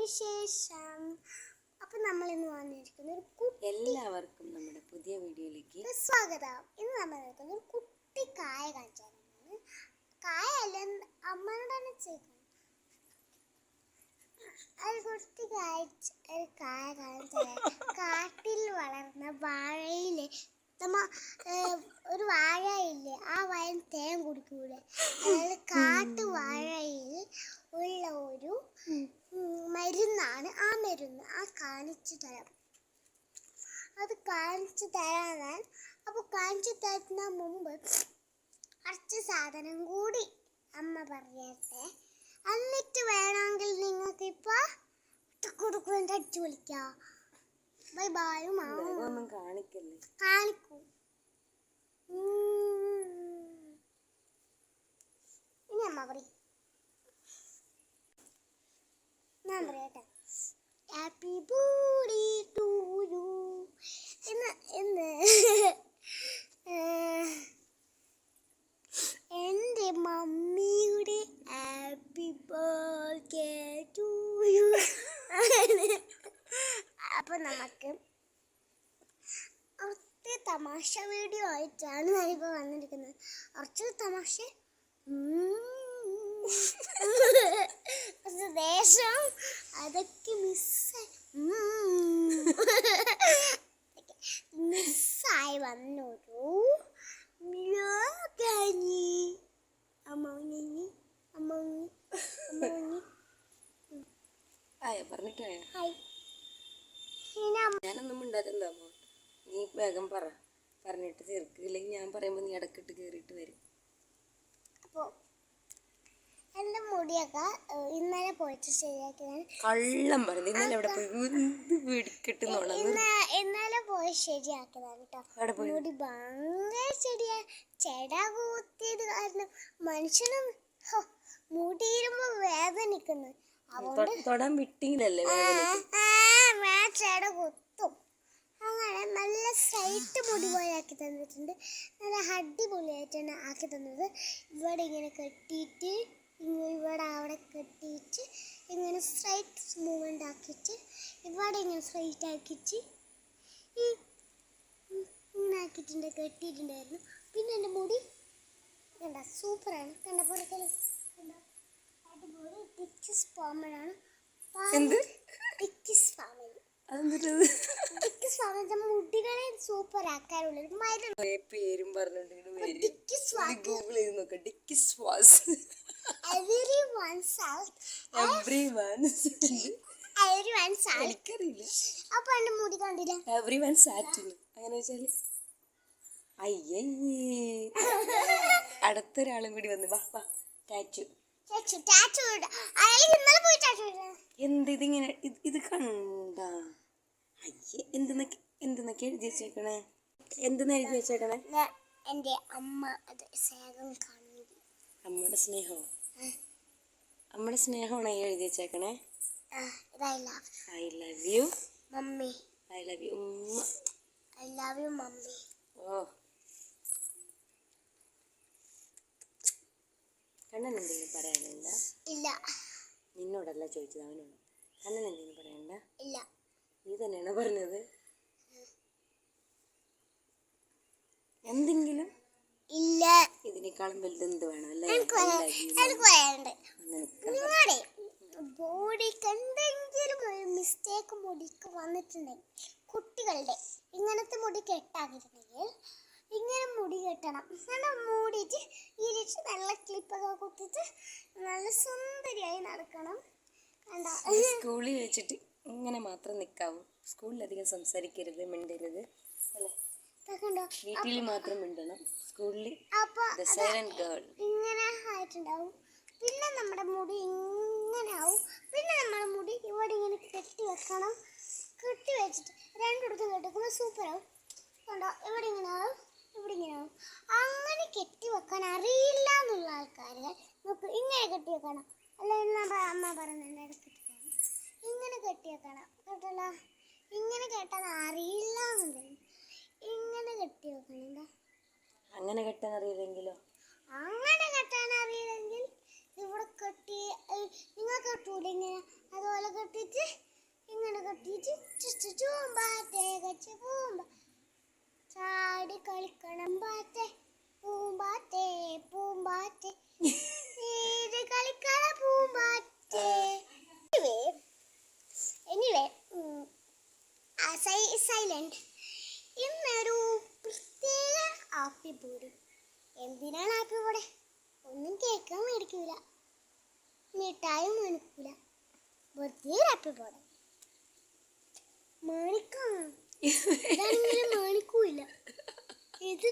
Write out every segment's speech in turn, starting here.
വിശേഷം. അപ്പൊ നമ്മൾ ഇന്ന് വന്നിരിക്കുന്ന ഒരു കുട്ടി എല്ലാവർക്കും നമ്മുടെ പുതിയ വീഡിയോയിലേക്ക് സ്വാഗതം. ഇന്ന് നമ്മൾ നിൽക്കുന്ന ഒരു കുട്ടി കായ കാണിച്ചാണ് കായ അല്ല അമ്മയുടെ തന്നെ ചെയ്തു ഒരു കുട്ടി കായ്ച്ച ഒരു കായ കാണിച്ചാൽ കാട്ടിൽ വളർന്ന വാഴയിലെ നമ്മ ഒരു ഒരു വാഴയില്ലേ? ആ വാഴ തേൻ കുടിക്കൂലെ അതായത് കാട്ടു വാഴയിൽ ഉള്ള ഒരു ഉം, മരുന്നാണ് ആ മരുന്ന് ആ കാണിച്ചു തരാം. അത് കാണിച്ചു തരാൻ അപ്പോൾ കാണിച്ചു തരുന്ന മുമ്പ് കുറച്ച് സാധനം കൂടി അമ്മ പറയട്ടെ. എന്നിട്ട് വേണമെങ്കിൽ നിങ്ങൾക്ക് ഇപ്പോൾ കൊടുക്കുവാൻ അടിച്ചു വിളിക്കാം. ബൈ ബായും കാണിക്കല്ലേ? കാണിക്കൂ. ഇനി അമ്മ പറ ഞാൻ പറയട്ടെ ഹാപ്പി ബർത്ത്ഡേ ടു യു എന്ന് എന്ന്. എന്റെ മമ്മിയുടെ ഹാപ്പി ബർത്ത്ഡേ ടു യു അപ്പോൾ നമുക്ക് കുറച്ച് തമാശ വീഡിയോ ആയിട്ടാണ് ഞാനിപ്പോൾ വന്നിരിക്കുന്നത്. കുറച്ച് തമാശ. ദേശം അതൊക്കെ മിസ് മിസ്സായി വന്നൊരു മ്ലോകനി അമ്മോനി അമ്മോനി അമ്മോനി. ആയ പറഞ്ഞിട്ടായ ഹായ്. ഞാനൊന്നും മിണ്ടാത്തെന്താ പോ നീ വേഗം പറ. പറഞ്ഞിട്ട് തീർക്കില്ലെങ്കിൽ ഞാൻ പറയുമ്പോൾ നീ ഇടക്കിട്ട് കയറിയിട്ട് വരും. അപ്പോൾ എന്റെ മുടിയൊക്കെ ഇന്നലെ പോയിട്ട് ശരിയാക്കിയതാണ്. കള്ളം പറഞ്ഞു ഇന്നലെ അവിടെ പോയി? എന്ത് പിടിക്കിട്ടുന്നോണം ഇന്നലെ പോയി ശരിയാക്കിയതാണ് കേട്ടോ മുടി ഭയങ്കര ചെടിയാ. ചെട കൂത്തിയത് കാരണം മനുഷ്യനും മുടിയിരുമ്പോ വേദനിക്കുന്നു. തൊടാൻ ആ ചെട കുത്തും. അങ്ങനെ നല്ല സ്ട്രൈറ്റ് മുടി പോലെ ആക്കി തന്നിട്ടുണ്ട്. നല്ല അടിപൊളിയായിട്ടാണ് ആക്കി തന്നത്. ഇവിടെ ഇങ്ങനെ കെട്ടിയിട്ട് ഇവിടെ അവിടെ കെട്ടിയിട്ട് ഇങ്ങനെ സ്ട്രൈറ്റ് മൂവ്മെന്റ് ആക്കിയിട്ട് ഇവിടെ ഇങ്ങനെ സ്ട്രൈറ്റ് ആക്കിയിട്ട് ഇങ്ങനെ ആക്കിയിട്ടുണ്ട് കെട്ടിയിട്ടുണ്ടായിരുന്നു. പിന്നെ എന്റെ മുടി കണ്ട? സൂപ്പറാണ് കണ്ട? പുറത്തെ അടിപൊളി ടിക്കിസ് ഫാമിലാണ് എന്ത്? ഫാമിലി അതെന്തിട്ടത് ഫാമിലി മുടികളെ സൂപ്പർ ആക്കാനുള്ള ഒരു മരുന്ന് പേരും പറഞ്ഞിട്ടുണ്ട് ഗൂഗിൾ ചെയ്ത് നോക്കാം. ഡിക്കി സ്വാസ്. വൺ വൺ വൺ എനിക്കറിയില്ല. അപ്പൊ മുടി കണ്ടില്ല? എവ്രി വൺ സാറ്റിന് അങ്ങനെ വെച്ചാൽ അയ്യേ അടുത്തൊരാളും കൂടി വന്ന് വാ വാ. ടാറ്റു ടാറ്റു ഇട. ഇന്നലെ പോയി ടാച്ചു എന്ത് ഇതിങ്ങനെ ഇത് ഇത് കണ്ട. അയ്യേ എന്തെന്നൊക്കെ എന്തെന്നൊക്കെ എഴുതി വെച്ചേക്കണേ? എന്തെന്ന് എഴുതി വെച്ചേക്കണേ? എന്റെ എന്റെ അമ്മ അത് സ്നേഹം കാണുന്നു. അമ്മയുടെ സ്നേഹമോ? അമ്മയുടെ സ്നേഹമാണോ എഴുതി വെച്ചേക്കണേ? I love you mummy. I love you ഉമ്മ. I love you mummy. ഓ. കണ്ണൻ എന്തെങ്കിലും പറയാനുണ്ട? ഇല്ല. നിന്നോടല്ല ചോദിച്ചത് അവനോട്. കണ്ണൻ എന്തെങ്കിലും പറയണ്ട ഇല്ല. നീ തന്നെയാണ് പറഞ്ഞത്? എന്തെങ്കിലും? ഇല്ല. ഇതിനേക്കാളും വലുത് എന്ത് വേണം അല്ലേ? നിങ്ങളുടെ ബോഡിക്ക് എന്തെങ്കിലും ഒരു മിസ്റ്റേക്ക് മുടിക്ക് വന്നിട്ടുണ്ടെങ്കിൽ കുട്ടികളുടെ ഇങ്ങനത്തെ മുടി കെട്ടാക്കിയിട്ടുണ്ടെങ്കിൽ ഇങ്ങനെ മുടി കെട്ടണം. നല്ല മൂടിയിട്ട് ഇരിച്ച് നല്ല ക്ലിപ്പൊക്കെ കുത്തിയിട്ട് നല്ല സുന്ദരിയായി നടക്കണം. കണ്ടോ? സ്കൂളിൽ വെച്ചിട്ട് ഇങ്ങനെ മാത്രം നിൽക്കാവൂ സ്കൂളിൽ അധികം സംസാരിക്കരുത് മിണ്ടരുത്. അല്ലേ? വീട്ടിൽ മാത്രം മിണ്ടണം. സ്കൂളിൽ ദ സൈലന്റ് ഗേൾ. ഇങ്ങനെ ആയിട്ടുണ്ടാവും. പിന്നെ നമ്മുടെ മുടി ഇങ്ങനെ ആവും. പിന്നെ നമ്മുടെ മുടി ഇവിടെ ഇങ്ങനെ കെട്ടി വെക്കണം. കെട്ടി വെച്ചിട്ട് രണ്ടിടത്തും കെട്ടിക്കുമ്പോൾ സൂപ്പറാവും കണ്ടോ? ഇവിടെ ഇങ്ങനെ ആവും ഇവിടെ ഇങ്ങനെ ആവും. അങ്ങനെ കെട്ടി വെക്കാൻ അറിയില്ല എന്നുള്ള ആൾക്കാർ നമുക്ക് ഇങ്ങനെ കെട്ടി വെക്കണം. അല്ലെങ്കിൽ നമ്മുടെ അമ്മ പറയുന്നുണ്ട് ഇടയ്ക്ക് ഇങ്ങനെ കെട്ടിയേക്കണം കേട്ടല്ലോ ഇങ്ങനെ കെട്ടാൻ അറിയില്ല ഇങ്ങനെ കെട്ടി വെക്കണം എന്താ അങ്ങനെ കെട്ടാൻ അറിയില്ലെങ്കിലോ? അങ്ങനെ കെട്ടാൻ അറിയില്ലെങ്കിൽ ഇവിടെ കെട്ടി ഏയ് നിങ്ങൾ കെട്ടൂല ഇങ്ങനെ അതുപോലെ കെട്ടിയിട്ട് പോരും എന്തിനാണ് ആക്ക് ഇവിടെ ഒന്നും കേൾക്കാൻ മേടിക്കൂല. മിഠായും മേടിക്കൂല. വെറുതെ ആക്കി പോടെ. ഇതാണെങ്കിലും മാണിക്കൂല ഇത്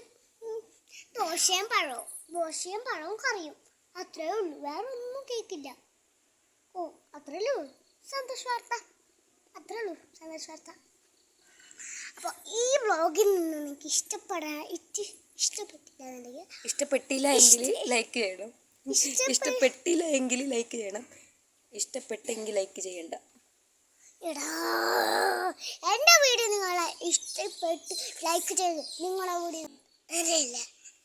ദോശയും പഴവും. ദോശയും പഴവും കറിയും. അത്രേ ഉള്ളൂ. വേറെ ഒന്നും കേൾക്കില്ല ഓ അത്രേ ഉള്ളൂ. സന്തോഷ വാർത്ത. അത്രേ ഉള്ളൂ സന്തോഷ വാർത്ത. അപ്പോൾ ഈ വ്ളോഗിൽ നിന്ന് നിനക്ക് ഇഷ്ടപ്പെടാൻ ഇറ്റ് ഇഷ്ടപ്പെട്ടില്ല എങ്കിൽ ലൈക്ക് ചെയ്യണം. ഇഷ്ടപ്പെ- ഇഷ്ടപ്പെട്ടില്ല എങ്കിൽ ലൈക്ക് ചെയ്യണം. ഇഷ്ടപ്പെട്ടെങ്കിൽ ലൈക്ക് ചെയ്യണ്ട. എന്റെ വീഡിയോ നിങ്ങളെ ഇഷ്ടപ്പെട്ട് ലൈക്ക് ചെയ്ത് നിങ്ങളെ വീഡിയോ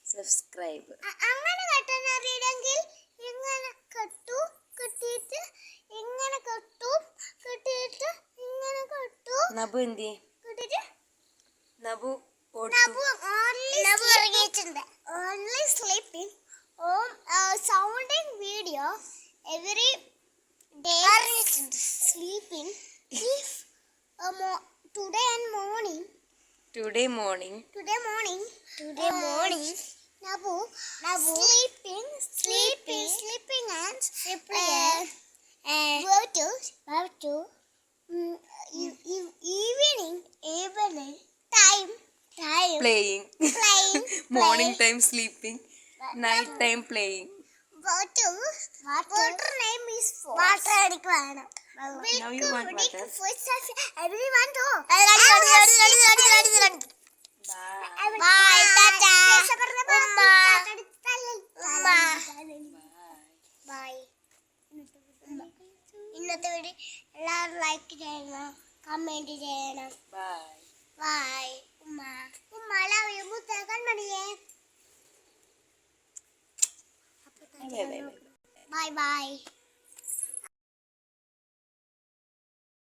സബ്സ്ക്രൈബ് അങ്ങനെ കെട്ടാൻ അറിയില്ലെങ്കിൽ ഇങ്ങനെ കെട്ടു കെട്ടിയിട്ട് ഇങ്ങനെ കെട്ടു കെട്ടിയിട്ട് ഇങ്ങനെ കെട്ടു. നബു എന്തി നബു നബു in the only sleeping home uh, sounding video every day sleeping if uh, today and morning. Today morning. Today morning. Today uh, morning. Nabu, Nabu sleeping sleeping sleeping. and sleeping uh, go to go to um, evening evening time. Time. Playing. Playing. Morning time sleeping night time playing ഇന്നത്തെ വീട് എല്ലാവരും like ചെയ്യണം comment ചെയ്യണം. By bye ഉമ്മ ഉമ്മ love you മുത്തകൻ മണിയേ bye bye bye bye bye